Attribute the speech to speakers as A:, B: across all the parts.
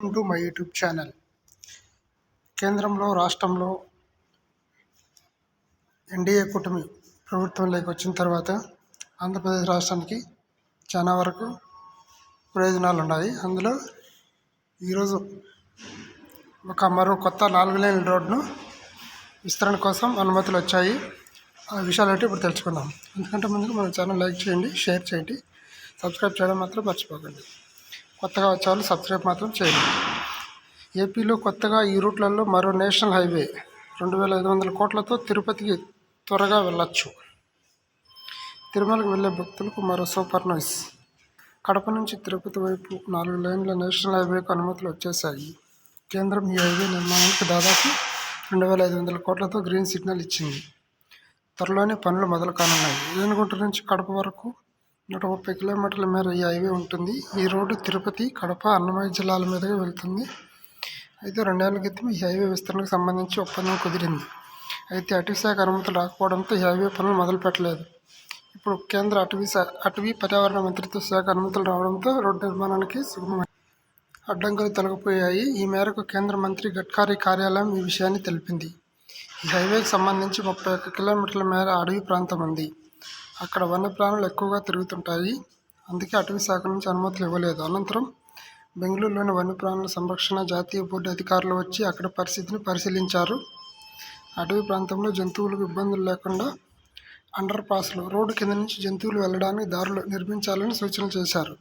A: Welcome to my YouTube channel కేంద్రంలో రాష్ట్రంలో NDA కూటమి ప్రభుత్వంలోకి వచ్చిన తర్వాత ఆంధ్రప్రదేశ్ రాష్ట్రానికి చాలా వరకు ప్రయోజనాలు ఉన్నాయి. అందులో ఈరోజు ఒక మరో కొత్త నాలుగు లేన్ రోడ్ను విస్తరణ కోసం అనుమతులు వచ్చాయి. ఆ విషయాలు ఇప్పుడు తెలుసుకుందాం. ఎందుకంటే ముందుకు మన ఛానల్ లైక్ చేయండి షేర్ చేయండి సబ్స్క్రైబ్ చేయడం మాత్రం మర్చిపోకండి. కొత్తగా వచ్చేవాళ్ళు సబ్స్క్రైబ్ మాత్రం చేయండి ఏపీలో కొత్తగా ఈ రూట్లలో మరో నేషనల్ హైవే రెండు వేల ఐదు వందల కోట్లతో తిరుపతికి త్వరగా వెళ్ళొచ్చు. తిరుమలకు వెళ్ళే భక్తులకు మరో సూపర్ నైస్ కడప నుంచి తిరుపతి వైపు నాలుగు లైన్ల నేషనల్ హైవేకు అనుమతులు వచ్చేసాయి కేంద్రం ఈ హైవే నిర్మాణానికి దాదాపు రెండు వేల ఐదు వందల కోట్లతో గ్రీన్ సిగ్నల్ ఇచ్చింది. త్వరలోనే పనులు మొదలు కానున్నాయి ఏనుగుంట నుంచి కడప వరకు నూట ముప్పై కిలోమీటర్ల మేర ఈ హైవే ఉంటుంది. ఈ రోడ్డు తిరుపతి కడప అన్నమయ్య జిల్లాల మీదుగా వెళ్తుంది. అయితే రెండేళ్ళ క్రితం ఈ హైవే విస్తరణకు సంబంధించి ఒప్పందం కుదిరింది. అయితే అటవీ శాఖ అనుమతులు రాకపోవడంతో ఈ హైవే పనులు మొదలుపెట్టలేదు ఇప్పుడు కేంద్ర అటవీ శాఖ అటవీ పర్యావరణ మంత్రిత్వ శాఖ అనుమతులు రావడంతో రోడ్డు నిర్మాణానికి సుగమం. అడ్డంకులు తొలగిపోయాయి. ఈ మేరకు కేంద్ర మంత్రి గడ్కరీ కార్యాలయం ఈ విషయాన్ని తెలిపింది. ఈ హైవేకి సంబంధించి ముప్పై ఒక్క కిలోమీటర్ల మేర అడవి ప్రాంతం ఉంది. అక్కడ వన్యప్రాణులు ఎక్కువగా తిరుగుతుంటాయి. అందుకే అటవీ శాఖ నుంచి అనుమతులు ఇవ్వలేదు. అనంతరం బెంగళూరులోని వన్యప్రాణుల సంరక్షణ జాతీయ బోర్డు అధికారులు వచ్చి అక్కడ పరిస్థితిని పరిశీలించారు. అటవీ ప్రాంతంలో జంతువులకు ఇబ్బందులు లేకుండా అండర్ పాస్లు రోడ్డు కింద నుంచి జంతువులు వెళ్ళడానికి దారులు నిర్మించాలని సూచన చేశారు.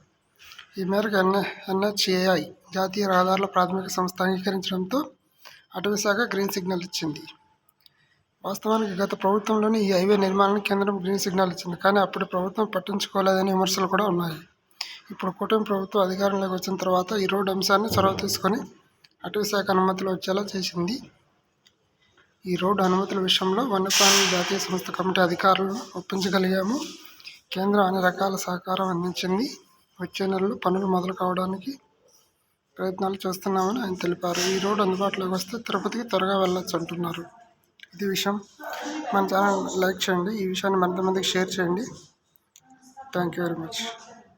A: ఈ మేరకు ఎన్ఏ ఎన్హెచ్ఏఐ జాతీయ రహదారుల ప్రాథమిక సంస్థ అంగీకరించడంతో అటవీ శాఖ గ్రీన్ సిగ్నల్ ఇచ్చింది. వాస్తవానికి గత ప్రభుత్వంలోనే ఈ హైవే నిర్మాణానికి కేంద్రం గ్రీన్ సిగ్నల్ ఇచ్చింది. కానీ అప్పటి ప్రభుత్వం పట్టించుకోలేదనే విమర్శలు కూడా ఉన్నాయి. ఇప్పుడు కూటమి ప్రభుత్వం అధికారంలోకి వచ్చిన తర్వాత ఈ రోడ్డు అంశాన్ని చొరవ తీసుకొని అటవీ శాఖ అనుమతులు వచ్చేలా చేసింది. ఈ రోడ్డు అనుమతుల విషయంలో వన్యప్రాణుల జాతీయ సంస్థ కమిటీ అధికారులను ఒప్పించగలిగాము. కేంద్రం అన్ని రకాల సహకారం అందించింది. వచ్చే నెలలో పనులు మొదలు కావడానికి ప్రయత్నాలు చేస్తున్నామని ఆయన తెలిపారు. ఈ రోడ్డు అందుబాటులోకి వస్తే తిరుపతికి త్వరగా వెళ్ళొచ్చు అంటున్నారు. ఇది విషయం మన ఛానల్ లైక్ చేయండి ఈ విషయాన్ని మరింతమందికి షేర్ చేయండి. Thank you very much